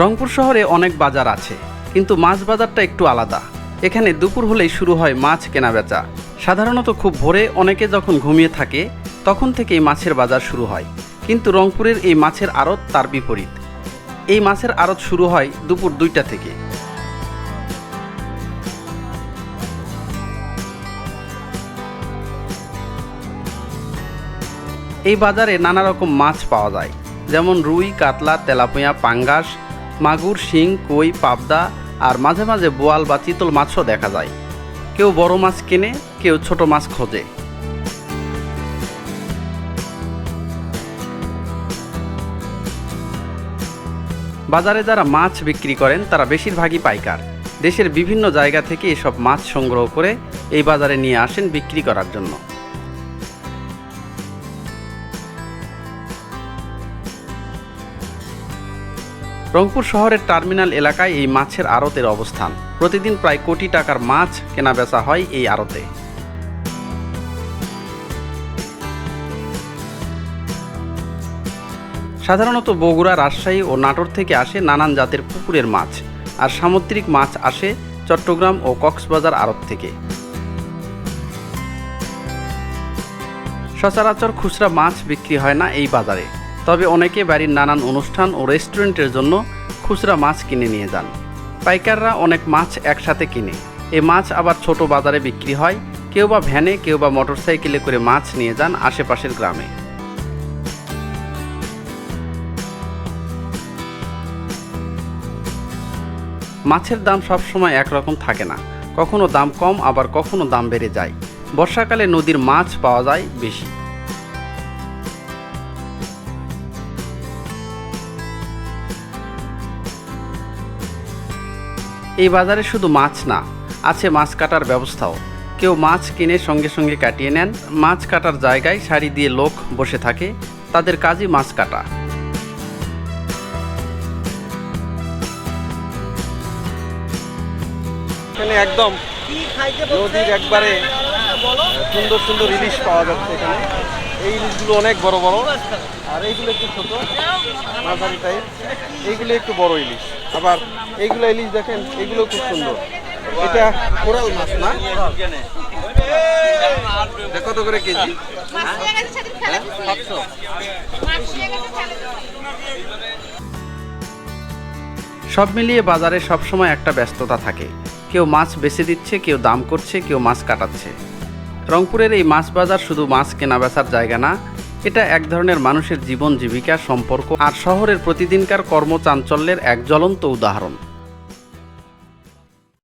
রংপুর শহরে অনেক বাজার আছে, কিন্তু মাছ বাজারটা একটু আলাদা। এখানে দুপুর হলেই শুরু হয় মাছ কেনাবেচা। সাধারণত খুব ভোরে অনেকে যখন ঘুমিয়ে থাকে, তখন থেকেই মাছের বাজার শুরু হয়। কিন্তু রংপুরের এই মাছের আড়ত তার বিপরীত। এই মাছের আড়ত শুরু হয় দুপুর দুইটা থেকে। এই বাজারে নানা রকম মাছ পাওয়া যায়। যেমন রুই, কাতলা, তেলাপিয়া, পাঙ্গাস, মাগুর, শিং, কই, পাবদা আর মাঝে মাঝে বোয়াল বা চিতল মাছও দেখা যায়। কেউ বড় মাছ কেনে, কেউ ছোট মাছ খোঁজে। বাজারে যারা মাছ বিক্রি করেন, তারা বেশিরভাগই পাইকার। দেশের বিভিন্ন জায়গা থেকে এসব মাছ সংগ্রহ করে এই বাজারে নিয়ে আসেন বিক্রি করার জন্য। রংপুর শহরের টার্মিনাল এলাকায় এই মাছের আড়তের অবস্থান। প্রতিদিন প্রায় কোটি টাকার মাছ কেনা বেচা হয় এই আড়তে। সাধারণত বগুড়া, রাজশাহী ও নাটোর থেকে আসে নানান জাতের পুকুরের মাছ আর সামুদ্রিক মাছ আসে চট্টগ্রাম ও কক্সবাজার আড়ত থেকে। সচরাচর খুচরা মাছ বিক্রি হয় না এই বাজারে। তবে অনেকে বাড়ির নানান অনুষ্ঠান ও রেস্টুরেন্টের জন্য খুচরা মাছ কিনে নিয়ে যান। পাইকাররা অনেক মাছ একসাথে কিনে। এ মাছ আবার ছোট বাজারে বিক্রি হয়। কেউ বা ভ্যানে, কেউ বা মোটরসাইকেলে করে মাছ নিয়ে যান আশেপাশের গ্রামে। মাছের দাম সবসময় একরকম থাকে না। কখনো দাম কম, আবার কখনো দাম বেড়ে যায়। বর্ষাকালে নদীর মাছ পাওয়া যায় বেশি। এই বাজারে শুধু মাছ না আছে মাছ কাটার ব্যবস্থাও। কেউ মাছ কিনে সঙ্গে সঙ্গে কাটিয়ে নেন মাছ কাটার জায়গায় শাড়ি দিয়ে লোক বসে থাকে তাদের কাজই মাছ কাটা। এখানে একদম নদীর একবারে সুন্দর সুন্দর ইলিশ পাওয়া যাচ্ছে এখানে। এই ইলিশগুলো অনেক বড় বড়। আর এইগুলো একটু ছোট মাঝারি টাইপ এইগুলো একটু বড় ইলিশ। আবার এইগুলো ইলিশ দেখেন এগুলো খুব সুন্দর। এটা কোরাল মাছ না? কত করে কেজি? সব মিলিয়ে বাজারে সবসময় একটা ব্যস্ততা থাকে। কেউ মাছ বেছে দিচ্ছে কেউ দাম করছে কেউ মাছ কাটাচ্ছে। রংপুরের এই মাছ বাজার শুধু মাছ কেনা বেচার জায়গা না এটা এক ধরনের মানুষের জীবন জীবিকা সম্পর্ক আর শহরের প্রতিদিনকার কর্মচাঞ্চল্যের এক জ্বলন্ত উদাহরণ।